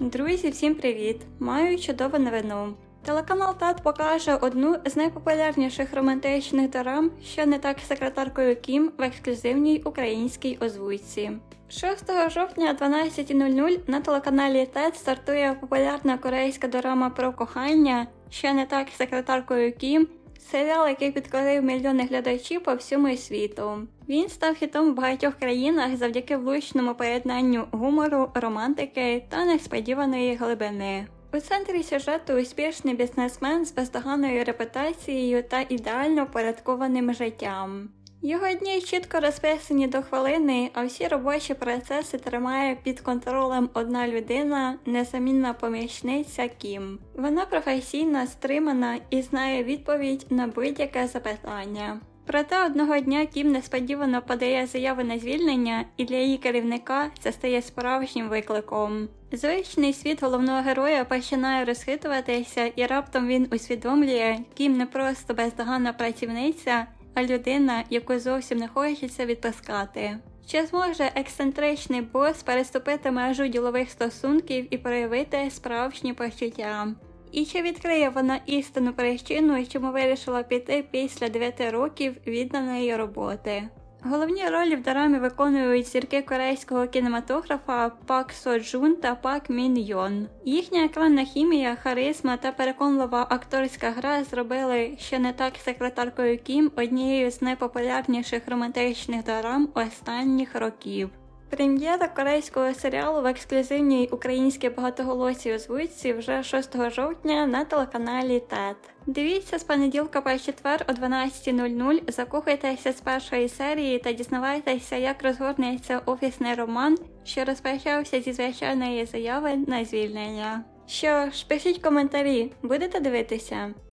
Друзі, всім привіт! Маю чудову новину. Телеканал ТАТ покаже одну з найпопулярніших романтичних дорам, що не так секретаркою Кім в ексклюзивній українській озвучці. 6 жовтня о 12.00 на телеканалі ТЕТ стартує популярна корейська дорама про кохання, що не так секретаркою Кім, серіал, який підкорив мільйони глядачів по всьому світу. Він став хітом в багатьох країнах завдяки влучному поєднанню гумору, романтики та несподіваної глибини. У центрі сюжету успішний бізнесмен з бездоганною репутацією та ідеально впорядкованим життям. Його дні чітко розписані до хвилини, а всі робочі процеси тримає під контролем одна людина, незамінна помічниця Кім. Вона професійна, стримана і знає відповідь на будь-яке запитання. Проте одного дня Кім несподівано подає заяву на звільнення, і для її керівника це стає справжнім викликом. Звичний світ головного героя починає розхитуватися, і раптом він усвідомлює, Кім не просто бездоганна працівниця, а людина, яку зовсім не хочеться відпускати. Чи зможе ексцентричний бос переступити межу ділових стосунків і проявити справжні почуття? І чи відкриє вона істинну причину, чому вирішила піти після 9 років відданої роботи? Головні ролі в дорамі виконують зірки корейського кінематографа Пак Со Джун та Пак Мін Йон. Їхня екранна хімія, харизма та переконлива акторська гра зробили, що не так секретаркою Кім однією з найпопулярніших романтичних дорам останніх років. Прем'єра корейського серіалу в ексклюзивній українській багатоголосій озвучці вже 6 жовтня на телеканалі ТЕТ. Дивіться з понеділка по четвер о 12.00, закохуйтеся з першої серії та дізнавайтеся, як розгорнеться офісний роман, що розпочався зі звичайної заяви на звільнення. Що ж, пишіть коментарі, будете дивитися?